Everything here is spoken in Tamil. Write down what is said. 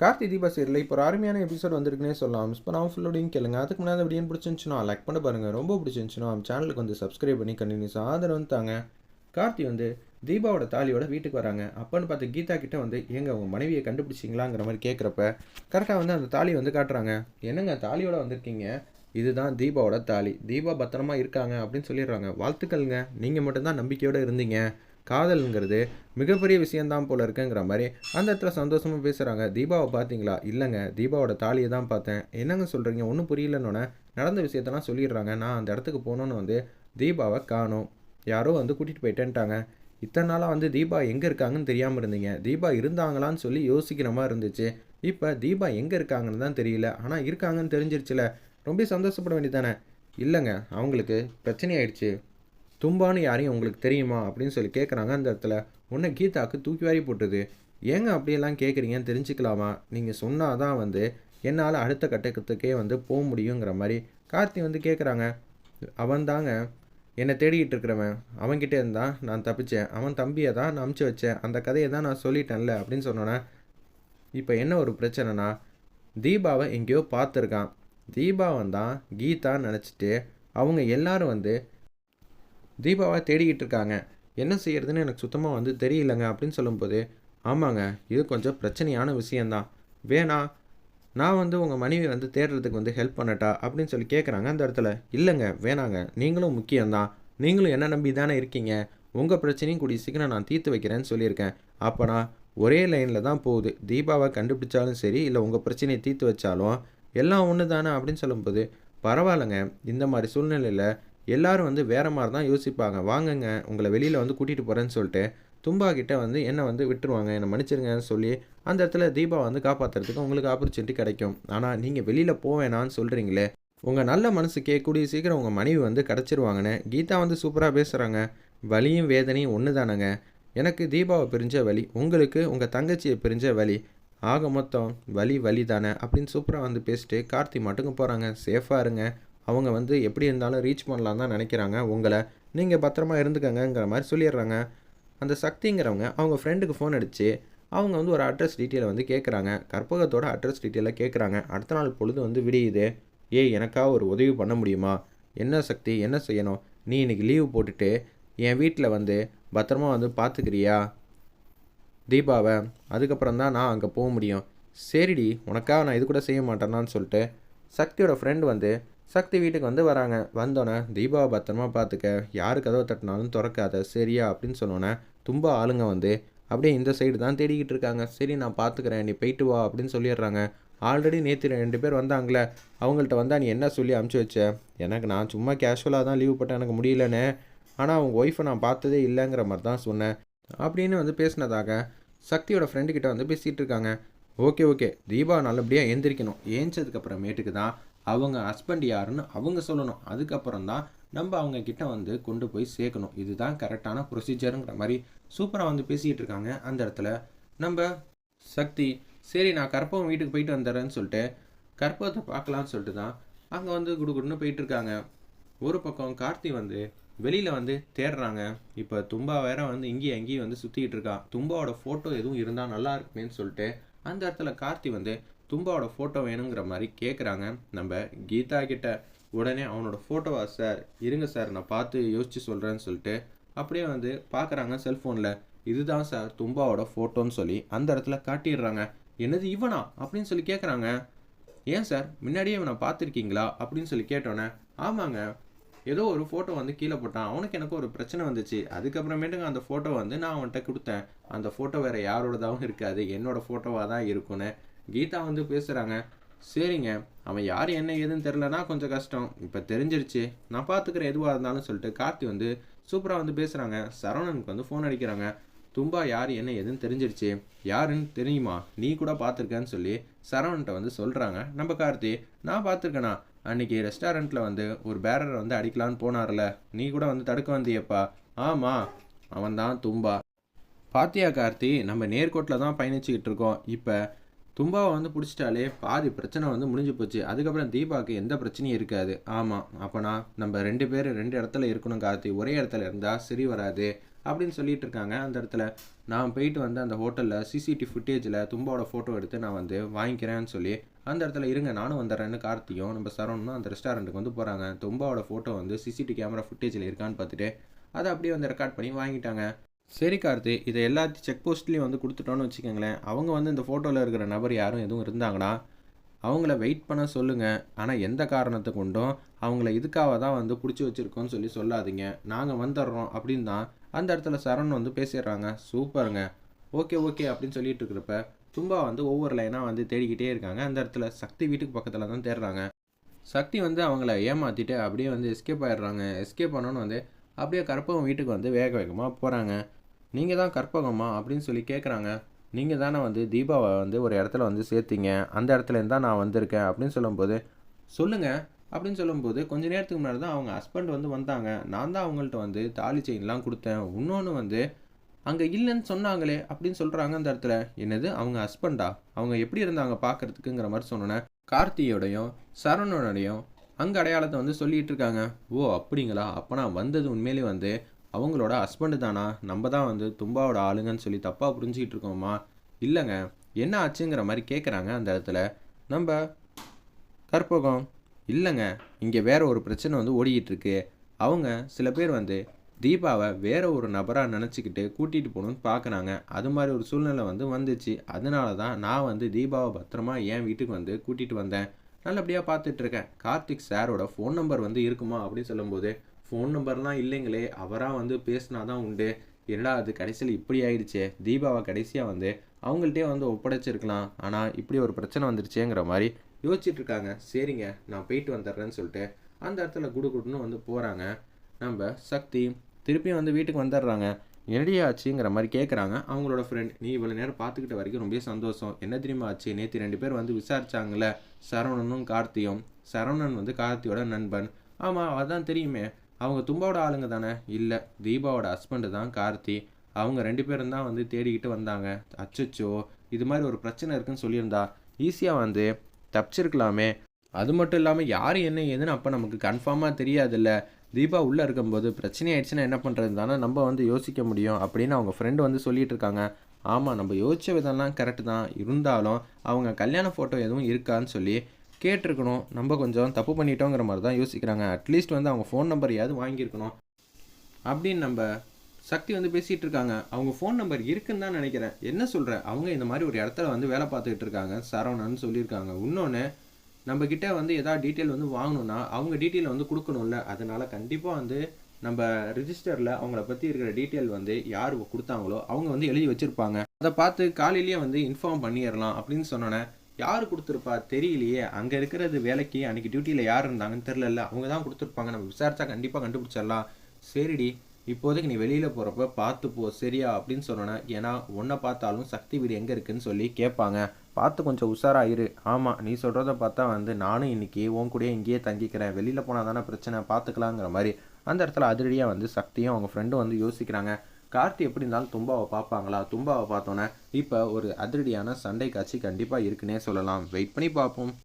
கார்த்தி தீபா சீரியல் இப்போ ஒரு அருமையான எபிசோட் வந்திருக்குன்னே சொல்லலாம். மிஸ் பண்ணாமல் ஃபுல்லோடையும் கேளுங்க. அதுக்கு முன்னாடி வீடியோ பிடிச்சிருந்துச்சுன்னா லைக் பண்ண பாருங்கள் ரொம்ப பிடிச்சிருந்துச்சுன்னா நம்ம சேனலுக்கு வந்து சப்ஸ்கிரைப் பண்ணி கண்டினியூஸ் ஆதரவு தாங்க. கார்த்தி வந்து தீபாவோட தாலியோட வீட்டுக்கு வராங்க. அப்பன்னு பார்த்து கீதா கிட்ட வந்து ஏங்க உங்கள் மனைவியை கண்டுபிடிச்சிங்களாங்கிற மாதிரி கேட்குறப்ப கரெக்டாக வந்து அந்த தாலியை வந்து காட்டுறாங்க. என்னங்க தாலியோட வந்திருக்கீங்க? இதுதான் தீபாவோட தாலி. தீபா பத்திரமா இருக்காங்க அப்படின்னு சொல்லிடுறாங்க. வாழ்த்துக்கள்ங்க. நீங்கள் மட்டும்தான் நம்பிக்கையோடு இருந்தீங்க. காதல்ங்கிறது மிகப்பெரிய விஷயந்தான் போல இருக்குங்கிற மாதிரி அந்த இடத்துல சந்தோஷமாக பேசுகிறாங்க தீபாவை பார்த்தீங்களா இல்லைங்க. தீபாவோட தாலியை தான் பார்த்தேன். என்னங்க சொல்கிறீங்க ஒன்றும் புரியலன்னொன்னே நடந்த விஷயத்தெல்லாம் சொல்லிடுறாங்க. நான் அந்த இடத்துக்கு போகணுன்னு வந்து தீபாவை காணும். யாரோ வந்து கூட்டிகிட்டு போயிட்டேன்ட்டாங்க இத்தனை நாளாக வந்து தீபா எங்கே இருக்காங்கன்னு தெரியாமல் இருந்தீங்க. தீபா இருந்தாங்களான்னு சொல்லி யோசிக்கிற மாதிரி இருந்துச்சு. இப்போ தீபா எங்கே இருக்காங்கன்னு தான் தெரியல. ஆனால் இருக்காங்கன்னு தெரிஞ்சிருச்சுல. ரொம்ப சந்தோஷப்பட வேண்டியதானே இல்லைங்க. அவங்களுக்கு பிரச்சனை ஆயிடுச்சு. தும்பான்னு யாரையும் உங்களுக்கு தெரியுமா அப்படின்னு சொல்லி கேட்குறாங்க அந்த இடத்துல உன்னை கீதாக்கு தூக்கி வாரி போட்டுது. ஏங்க அப்படியெல்லாம் கேட்குறீங்கன்னு தெரிஞ்சுக்கலாமா? நீங்கள் சொன்னால் தான் வந்து என்னால் அடுத்த கட்டத்துக்கே வந்து போக முடியுங்கிற மாதிரி. கார்த்தி வந்து கேட்குறாங்க அவன் தாங்க. என்னை தேடிக்கிட்டு இருக்கிறவன். அவன்கிட்ட இருந்தான் நான் தப்பிச்சேன். அவன் தம்பியை தான் நான் அமுச்சு வச்சேன். அந்த கதையை தான் நான் சொல்லிட்டேன்ல அப்படின்னு சொன்னோன்னே இப்போ என்ன ஒரு பிரச்சனைனா தீபாவை எங்கேயோ பார்த்துருக்கான். தீபாவன் தான் கீதான்னு நினச்சிட்டு அவங்க எல்லாரும் வந்து தீபாவை தேடிக்கிட்டு இருக்காங்க. என்ன செய்யறதுன்னு எனக்கு சுத்தமாக வந்து தெரியலங்க அப்படின்னு சொல்லும்போது ஆமாங்க இது கொஞ்சம் பிரச்சனையான விஷயந்தான் வேணா நான் வந்து உங்கள் மனைவி வந்து தேடுறதுக்கு வந்து ஹெல்ப் பண்ணட்டா அப்படின்னு சொல்லி கேட்குறாங்க அந்த இடத்துல. இல்லைங்க வேணாங்க நீங்களும் முக்கியம்தான். நீங்களும் என்ன நம்பி தானே இருக்கீங்க? உங்கள் பிரச்சனையும் கூடிய சீக்கிரம் நான் தீர்த்து வைக்கிறேன்னு சொல்லியிருக்கேன். அப்போனா ஒரே லைனில் தான் போகுது. தீபாவை கண்டுபிடிச்சாலும் சரி இல்லை உங்கள் பிரச்சனையை தீர்த்து வச்சாலும் எல்லாம் ஒன்று தானே அப்படின்னு சொல்லும்போது பரவாயில்லைங்க இந்த மாதிரி சூழ்நிலையில் எல்லாரும் வந்து வேற மாதிரி தான் யோசிப்பாங்க. வாங்குங்க உங்களை வெளியில் வந்து கூட்டிகிட்டு போகிறேன்னு சொல்லிட்டு தும்பா கிட்ட வந்து என்னை வந்து விட்டுருவாங்க. என்னை மன்னிச்சிருங்கன்னு சொல்லி அந்த இடத்துல தீபா வந்து காப்பாற்றுறதுக்கு உங்களுக்கு ஆப்பர்ச்சுனிட்டி கிடைக்கும். ஆனால் நீங்கள் வெளியில் போவேணான்னு சொல்கிறீங்களே உங்கள் நல்ல மனசு கேட்கக்கூடிய சீக்கிரம் உங்கள் மனைவி வந்து கிடச்சிருவாங்கன்னு கீதா வந்து சூப்பராக பேசுகிறாங்க வலியும் வேதனையும் ஒன்று தானேங்க எனக்கு தீபாவை பிரிஞ்ச வழி உங்களுக்கு உங்கள் தங்கச்சியை பிரிஞ்ச வழி ஆக மொத்தம் வலி வலி தானே அப்படின்னு சூப்பராக வந்து பேசிட்டு கார்த்தி மட்டுங்க போகிறாங்க சேஃபாக இருங்க. அவங்க வந்து எப்படி இருந்தாலும் ரீச் பண்ணலாம் தான் நினைக்கிறாங்க. உங்களை நீங்கள் பத்திரமா இருந்துக்கங்கிற மாதிரி சொல்லிடுறாங்க. அந்த சக்திங்கிறவங்க அவங்க ஃப்ரெண்டுக்கு ஃபோன் அடித்து அவங்க வந்து ஒரு அட்ரஸ் டீட்டெயிலை வந்து கேட்குறாங்க கற்பகத்தோட அட்ரஸ் டீட்டெயிலை கேட்குறாங்க அடுத்த நாள் பொழுது வந்து விடியுது. ஏய் எனக்காக ஒரு உதவி பண்ண முடியுமா? என்ன சக்தி? என்ன செய்யணும்? நீ இன்னைக்கு லீவு போட்டுட்டு என் வீட்டில் வந்து பத்திரமா வந்து பார்த்துக்கிறியா தீபாவை அதுக்கப்புறம் தான் நான் அங்கே போக முடியும். சரிடி உனக்காக நான் இது கூட செய்ய மாட்டேன்னான்னு சொல்லிட்டு சக்தியோட ஃப்ரெண்டு வந்து சக்தி வீட்டுக்கு வந்து வராங்க. வந்தோன்னே தீபாவை பத்திரமா பார்த்துக்க யாரு கதவை தட்டினாலும் திறக்காத. சரியா? அப்படின்னு சொன்னோன்னே தும்ப ஆளுங்க வந்து. அப்படியே இந்த சைடு தான் தேடிக்கிட்டு இருக்காங்க. சரி நான் பார்த்துக்கிறேன் நீ போயிட்டு வா. அப்படின்னு சொல்லிடுறாங்க. ஆல்ரெடி நேற்று ரெண்டு பேர் வந்தாங்களே. அவங்கள்ட்ட வந்தால் நீ என்ன சொல்லி அமுச்சு வச்ச? எனக்கு நான் சும்மா கேஷுவலாக தான் லீவ் போட்டேன். எனக்கு முடியலன்னு. ஆனால் அவங்க ஒய்ஃபை நான் பார்த்ததே இல்லைங்கிற மாதிரி தான் சொன்னேன். அப்படின்னு வந்து பேசினதாக சக்தியோட ஃப்ரெண்டுக்கிட்ட வந்து பேசிகிட்டு இருக்காங்க. Okay okay. தீபா நல்லபடியாக எந்திரிக்கணும். ஏஞ்சதுக்கப்புறமேட்டுக்கு தான் அவங்க ஹஸ்பண்ட் யாருன்னு அவங்க சொல்லணும். அதுக்கப்புறம் தான் நம்ம அவங்க கிட்ட வந்து கொண்டு போய் சேர்க்கணும். இதுதான் கரெக்டான ப்ரொசீஜருங்கிற மாதிரி சூப்பராக வந்து பேசிக்கிட்டு இருக்காங்க. அந்த இடத்துல நம்ம சக்தி சரி நான் கற்பகம் வீட்டுக்கு போயிட்டு வந்துடுறேன்னு சொல்லிட்டு கற்பகத்தை பார்க்கலான்னு சொல்லிட்டு தான் அங்கே வந்து குடுகுடுன்னு போயிட்டு இருக்காங்க. ஒரு பக்கம் கார்த்தி வந்து வெளியில் வந்து தேடுறாங்க. இப்போ தும்பா வேற வந்து இங்கேயும் அங்கேயும் வந்து சுற்றிக்கிட்டு இருக்கான் தும்பாவோட ஃபோட்டோ எதுவும் இருந்தால் நல்லா இருக்குமேன்னு சொல்லிட்டு அந்த இடத்துல கார்த்தி வந்து தும்பாவோட ஃபோட்டோ வேணுங்கிற மாதிரி கேட்குறாங்க நம்ம கீதா கிட்ட உடனே அவனோட ஃபோட்டோவா சார் இருங்க சார் நான் பார்த்து யோசிச்சு சொல்கிறேன்னு சொல்லிட்டு அப்படியே வந்து பார்க்குறாங்க செல்ஃபோனில் இதுதான் சார் தும்பாவோட ஃபோட்டோன்னு சொல்லி அந்த இடத்துல காட்டிடுறாங்க. என்னது இவனா? அப்படின்னு சொல்லி கேட்குறாங்க ஏன் சார் முன்னாடியே இவனை பார்த்துருக்கீங்களா? அப்படின்னு சொல்லி கேட்டோன்னே ஆமாங்க. ஏதோ ஒரு ஃபோட்டோ வந்து கீழே போட்டான். அவனுக்கு எனக்கு ஒரு பிரச்சனை வந்துச்சு. அதுக்கப்புறமேட்டுங்க அந்த ஃபோட்டோ வந்து நான் அவன்கிட்ட கொடுத்தேன். அந்த ஃபோட்டோ வேறு யாரோடதாகவும் இருக்காது. என்னோட ஃபோட்டோவாக தான் இருக்கும்னு. கீதா வந்து பேசுகிறாங்க சரிங்க அவன் யார் என்ன ஏதுன்னு தெரிலனா கொஞ்சம் கஷ்டம். இப்போ தெரிஞ்சிருச்சு. நான் பார்த்துக்கிறேன் எதுவாக இருந்தாலும் சொல்லிட்டு கார்த்தி வந்து சூப்பராக வந்து பேசுகிறாங்க சரவணனுக்கு வந்து ஃபோன் அடிக்கிறாங்க. தும்பா யார் என்ன எதுன்னு தெரிஞ்சிருச்சு. யாருன்னு தெரியுமா? நீ கூட பார்த்துருக்கேன்னு சொல்லி சரவணன்ட்ட வந்து சொல்கிறாங்க நம்ம கார்த்தி நான் பார்த்துருக்கேண்ணா அன்னைக்கு ரெஸ்டாரண்ட்டில் வந்து ஒரு பேரரை வந்து அடிக்கலான்னு போனார்ல. நீ கூட வந்து தடுக்க வந்தியப்பா. ஆமாம் அவன் தான் தும்பா. பாத்தியா கார்த்தி நம்ம நேர்கோட்டில் தான் பயணிச்சுக்கிட்டு இருக்கோம். இப்போ தும்பாவை வந்து பிடிச்சிட்டாலே பாதி பிரச்சனை வந்து முடிஞ்சு போச்சு. அதுக்கப்புறம் தீபாவுக்கு எந்த பிரச்சனையும் இருக்காது. ஆமாம் அப்போனா நம்ம ரெண்டு பேர் ரெண்டு இடத்துல இருக்கணும் கார்த்தி. ஒரே இடத்துல இருந்தால் சரி வராது அப்படின்னு சொல்லிட்டு இருக்காங்க. அந்த இடத்துல நான் போயிட்டு வந்து அந்த ஹோட்டலில் சிசிடிவி ஃபுட்டேஜில் தும்பாவோட ஃபோட்டோ எடுத்து நான் வந்து வாங்கிக்கிறேன்னு சொல்லி அந்த இடத்துல இருங்க நானும் வந்துடுறேன்னு கார்த்தியும் நம்ம சரவணனும் அந்த ரெஸ்டாரண்ட்டுக்கு வந்து போகிறாங்க தும்பாவோட ஃபோட்டோ வந்து சிசிடிவி கேமரா ஃபுட்டேஜில் இருக்கான்னு பார்த்துட்டு அதை அப்படியே வந்து ரெக்கார்ட் பண்ணி வாங்கிட்டாங்க. சரி கார்த்தி. இதை எல்லாத்தையும் செக் போஸ்ட்லேயும் வந்து கொடுத்துட்டோன்னு வச்சுக்கோங்களேன். அவங்க வந்து இந்த ஃபோட்டோவில் இருக்கிற நபர் யாரும் எதுவும் இருந்தாங்கன்னா அவங்கள வெயிட் பண்ண சொல்லுங்கள் ஆனால் எந்த காரணத்தை கொண்டும் அவங்கள இதுக்காக தான் வந்து பிடிச்சி வச்சுருக்கோன்னு சொல்லி சொல்லாதீங்க. நாங்கள் வந்துடுறோம் அப்படின்னு தான் அந்த இடத்துல சரண் வந்து பேசிடுறாங்க. சூப்பருங்க. ஓகே ஓகே அப்படின்னு சொல்லிட்டு இருக்கிறப்ப தும்பா வந்து ஒவ்வொரு லைனாக வந்து தேடிக்கிட்டே இருக்காங்க. அந்த இடத்துல சக்தி வீட்டுக்கு பக்கத்தில் தான் தேடுறாங்க. சக்தி வந்து அவங்கள ஏமாற்றிட்டு அப்படியே வந்து எஸ்கேப் ஆயிடுறாங்க. எஸ்கேப் பண்ணோன்னு வந்து அப்படியே கற்பகம் வீட்டுக்கு வந்து வேக வேகமாக போகிறாங்க நீங்கள் தான் கற்பகமா? அப்படின்னு சொல்லி கேட்குறாங்க நீங்கள் தானே வந்து தீபாவை வந்து ஒரு இடத்துல வந்து சேர்த்தீங்க. அந்த இடத்துல தான் நான் வந்திருக்கேன். அப்படின்னு சொல்லும்போது சொல்லுங்கள் அப்படின்னு சொல்லும்போது கொஞ்ச நேரத்துக்கு முன்னாடி தான் அவங்க ஹஸ்பண்ட் வந்து வந்தாங்க. நான் தான் அவங்கள்ட்ட வந்து தாலி செயின்லாம் கொடுத்தேன். இன்னொன்று வந்து அங்கே இல்லைன்னு சொன்னாங்களே அப்படின்னு சொல்கிறாங்க அந்த இடத்துல. என்னது? அவங்க ஹஸ்பண்டா அவங்க எப்படி இருந்தாங்க பார்க்கறதுக்குங்கிற மாதிரி சொன்னோன்னே கார்த்தியோடையும் சரவணோடையும் அங்கே அடையாளத்தை வந்து சொல்லிகிட்டு இருக்காங்க ஓ அப்படிங்களா? அப்போ நான் வந்தது உண்மையிலே வந்து அவங்களோட ஹஸ்பண்டு தானா? நம்ம தான் வந்து தும்பாவோட ஆளுங்கன்னு சொல்லி தப்பாக புரிஞ்சுக்கிட்டு இருக்கோமா இல்லைங்க. என்ன ஆச்சுங்கிற மாதிரி கேட்குறாங்க அந்த இடத்துல. நம்ம கற்பகம். இல்லைங்க. இங்கே வேற ஒரு பிரச்சனை வந்து ஓடிக்கிட்டுருக்கு அவங்க சில பேர் வந்து தீபாவை வேற ஒரு நபராக நினச்சிக்கிட்டு கூட்டிகிட்டு போகணுன்னு பார்க்குறாங்க அது மாதிரி ஒரு சூழ்நிலை வந்து வந்துச்சு. அதனால தான் நான் வந்து தீபாவை பத்திரமா என் வீட்டுக்கு வந்து கூட்டிகிட்டு வந்தேன். நல்லபடியாக பார்த்துட்டு இருக்கேன் கார்த்திக் சாரோட ஃபோன் நம்பர் வந்து இருக்குமா அப்படின்னு சொல்லும்போது ஃபோன் நம்பர்லாம் இல்லைங்களே அவராக வந்து பேசினா தான் உண்டு. என்னடா அது கடைசியில் இப்படி ஆயிடுச்சே? தீபாவை கடைசியாக வந்து அவங்கள்ட்டே வந்து ஒப்படைச்சிருக்கலாம். ஆனால் இப்படி ஒரு பிரச்சனை வந்துருச்சேங்கிற மாதிரி யோசிச்சுட்டு இருக்காங்க சரிங்க நான் போயிட்டு வந்துடுறேன்னு சொல்லிட்டு அந்த இடத்துல குடு குடுன்னு வந்து போகிறாங்க நம்ம சக்தி திருப்பியும் வந்து வீட்டுக்கு வந்துடுறாங்க. என்னடி ஆச்சுங்கிற மாதிரி கேட்குறாங்க அவங்களோட ஃப்ரெண்ட் நீ இவ்வளோ நேரம் பார்த்துக்கிட்ட வரைக்கும் ரொம்ப சந்தோஷம். என்ன தெரியுமா ஆச்சு? நேற்று ரெண்டு பேர் வந்து விசாரிச்சாங்களே சரவணனும் கார்த்தியும். சரவணன் வந்து கார்த்தியோட நண்பன். ஆமாம் அதான் தெரியுமே. அவங்க தும்பாவோட ஆளுங்க தானே? இல்லை தீபாவோட ஹஸ்பண்டு தான் கார்த்தி. அவங்க ரெண்டு பேரும் தான் வந்து தேடிக்கிட்டு வந்தாங்க. அச்சச்சோ இது மாதிரி ஒரு பிரச்சனை இருக்குன்னு சொல்லியிருந்தா. ஈஸியாக வந்து தப்பிச்சிருக்கலாமே. அது மட்டும் இல்லாமல் யார் என்ன ஏதுன்னு அப்போ நமக்கு கன்ஃபார்மாக தெரியாதுல்ல. தீபா உள்ளே இருக்கும்போது பிரச்சனை ஆயிடுச்சுன்னா என்ன பண்ணுறது தானே நம்ம வந்து யோசிக்க முடியும் அப்படின்னு அவங்க ஃப்ரெண்டு வந்து சொல்லிட்டு இருக்காங்க. ஆமாம் நம்ம யோசிச்ச விதம்லாம் கரெக்டு தான். இருந்தாலும் அவங்க கல்யாண ஃபோட்டோ எதுவும் இருக்கான்னு சொல்லி கேட்டிருக்கணும். நம்ம கொஞ்சம் தப்பு பண்ணிட்டோங்கிற மாதிரி தான் யோசிக்கிறாங்க. அட்லீஸ்ட் வந்து அவங்க ஃபோன் நம்பரையாவது வாங்கியிருக்கணும். அப்படின்னு நம்ம சக்தி வந்து பேசிகிட்டு இருக்காங்க. அவங்க ஃபோன் நம்பர் இருக்குன்னு தான் நினைக்கிறேன். என்ன சொல்கிற அவங்க இந்த மாதிரி ஒரு இடத்துல வந்து வேலை பார்த்துக்கிட்டு இருக்காங்க. சரவணன் சொல்லியிருக்காங்க. இன்னொன்று நம்ம கிட்ட வந்து எதாவது டீட்டெயில் வந்து வாங்கணும்னா அவங்க டீட்டெயில் வந்து கொடுக்கணும்ல அதனால கண்டிப்பாக வந்து நம்ம ரிஜிஸ்டரில் அவங்கள பற்றி இருக்கிற டீட்டெயில் வந்து யார் கொடுத்தாங்களோ அவங்க வந்து எழுதி வச்சுருப்பாங்க. அதை பார்த்து காலையிலேயே வந்து இன்ஃபார்ம் பண்ணிடலாம் அப்படின்னு சொன்னோன்னே யார் கொடுத்துருப்பா தெரியலையே அங்கே இருக்கிறது வேலைக்கு அன்றைக்கி டியூட்டியில் யார் இருந்தாங்கன்னு தெரிலல்ல அவங்க தான் கொடுத்துருப்பாங்க. நம்ம விசாரித்தா கண்டிப்பாக கண்டுபிடிச்சிடலாம். சரிடி இப்போதைக்கு நீ வெளியில் போகிறப்ப பார்த்து போ சரியா? அப்படின்னு சொன்னோன்னே ஏன்னா உன்னை பார்த்தாலும் சக்தி வீடு எங்கே இருக்குன்னு சொல்லி கேட்பாங்க. பார்த்து கொஞ்சம் உஷாராக இரு. ஆமாம் நீ சொல்கிறத பார்த்தா வந்து நானும் இன்றைக்கி உன் கூடயே இங்கேயே தங்கிக்கிறேன். வெளியில் போனால் தானே பிரச்சனை பார்த்துக்கலாங்கிற மாதிரி. அந்த இடத்துல அதிரடியாக வந்து சக்தியும் அவங்க ஃப்ரெண்டும் வந்து யோசிக்கிறாங்க. கார்த்தி எப்படி இருந்தாலும் தும்பாவை பார்ப்பாங்களா? தும்பாவை பார்த்தோன்னே இப்போ ஒரு அதிரடியான சண்டை காட்சி கண்டிப்பாக இருக்குன்னே சொல்லலாம். வெயிட் பண்ணி பார்ப்போம்.